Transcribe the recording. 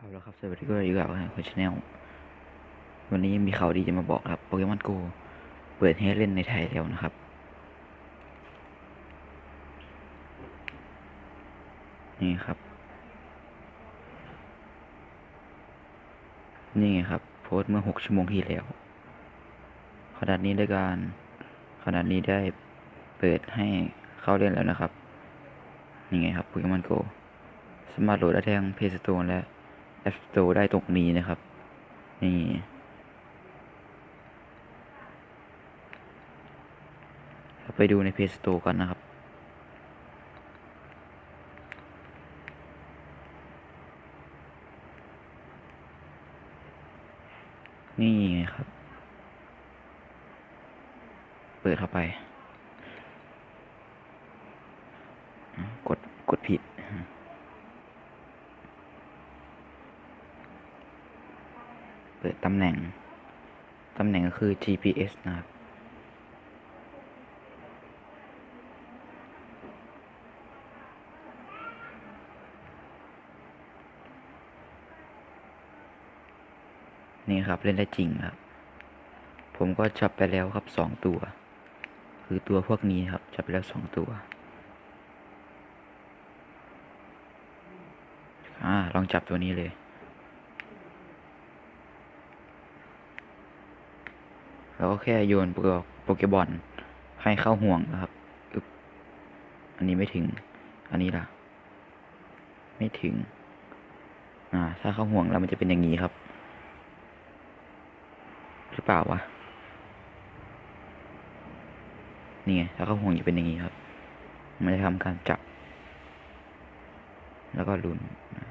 เอาละครับสวัสดีก็อยู่กับคุณชาแนลวันนี้มีข่าวดีจะมาบอกครับโปเกมอนโกเปิดให้เล่นในไทยแล้วนะครับ นี่ครับ นี่ไงครับ โพสเมื่อหกชั่วโมงที่แล้วขนาดนี้ได้การขนาดนี้ได้เปิดให้เข้าเล่นแล้วนะครับ นี่ไงครับโปเกมอนโกสามารถโหลดได้ทั้ง Play Store และ App Store ได้ตรงนี้นะครับ นี่เราไปดูใน Play Store กันนะครับ นี่ไงครับ เปิดเข้าไป กด กดผิด เปิดตำแหน่ง ตำแหน่งก็คือ GPS นะครับ นี่ครับเล่นได้จริงครับ ผมก็จับไปแล้วครับสองตัว คือตัวพวกนี้ครับจับไปแล้วสองตัวอ่าลองจับตัวนี้เลย แล้วก็แค่โยนโปเกโปเกบอลให้เข้าห่วงนะครับอึบอันนี้ไม่ถึง อันนี้ล่ะ ไม่ถึง อ่า ถ้าเข้าห่วงแล้วมันจะเป็นอย่างนี้ครับ หรือเปล่าวะ นี่ไง ถ้าเข้าห่วงจะเป็นอย่างนี้ครับ มันจะทำการจับ แล้วก็ลุ้นนะ